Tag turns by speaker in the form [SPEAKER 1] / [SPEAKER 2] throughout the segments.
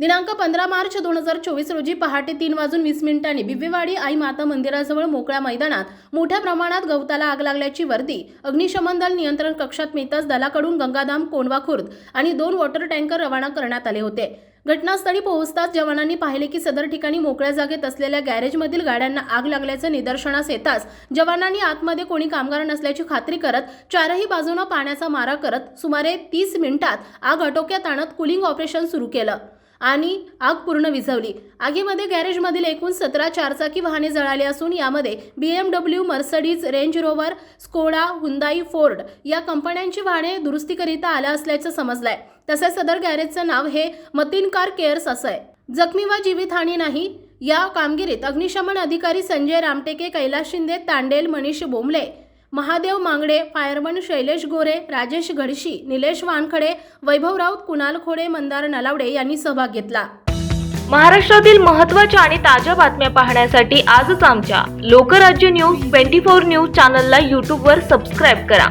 [SPEAKER 1] दिनांक पंधरा मार्च दोन हजार चोवीस रोजी पहाटे तीन वाजून वीस मिनिटांनी बिब्बेवाडी आई माता मंदिराजवळ मोकळ्या मैदानात मोठ्या प्रमाणात गवताला आग लागल्याची वर्दी अग्निशमन दल नियंत्रण कक्षात मिळताच दलाकडून गंगाधाम कोंडवा खुर्द आणि दोन वॉटर टँकर रवाना करण्यात आले होते. घटनास्थळी पोहोचताच जवानांनी पाहिले की सदर ठिकाणी मोकळ्या जागेत असलेल्या गॅरेजमधील गाड्यांना आग लागल्याचं निदर्शनास येताच जवानांनी आतमध्ये कोणी कामगार नसल्याची खात्री करत चारही बाजूनं पाण्याचा मारा करत सुमारे तीस मिनिटात आग आटोक्यात आणत कुलिंग ऑपरेशन सुरू केलं. आणि आग पूर्ण विझवली. आगीमध्ये गॅरेजमधील एकूण सतरा चारचाकी वाहने जळाली असून यामध्ये B M W Mercedes Range Rover Skoda Hyundai Ford या कंपन्यांची वाहने दुरुस्तीकरिता आल्या असल्याचं समजलं आहे तसेच सदर गॅरेजचं नाव हे मतीन कार केअर्स असं आहे. जखमी वा जीवितहानी नाही. या कामगिरीत अग्निशमन अधिकारी संजय रामटेके कैलास शिंदे तांडेल मनीष बोंबले महादेव मांगडे फायरमन शैलेश गोरे राजेश घडशी निलेश वानखडे वैभव राऊत कुणाल खोडे मंदार नलावडे यांनी सहभाग घेतला.
[SPEAKER 2] महाराष्ट्रातील महत्त्वाच्या आणि ताज्या बातम्या पाहण्यासाठी आजच आमच्या Lokrajya news twenty four news चॅनलला यूट्यूबवर सबस्क्राईब करा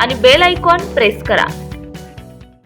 [SPEAKER 2] आणि बेल आयकॉन प्रेस करा.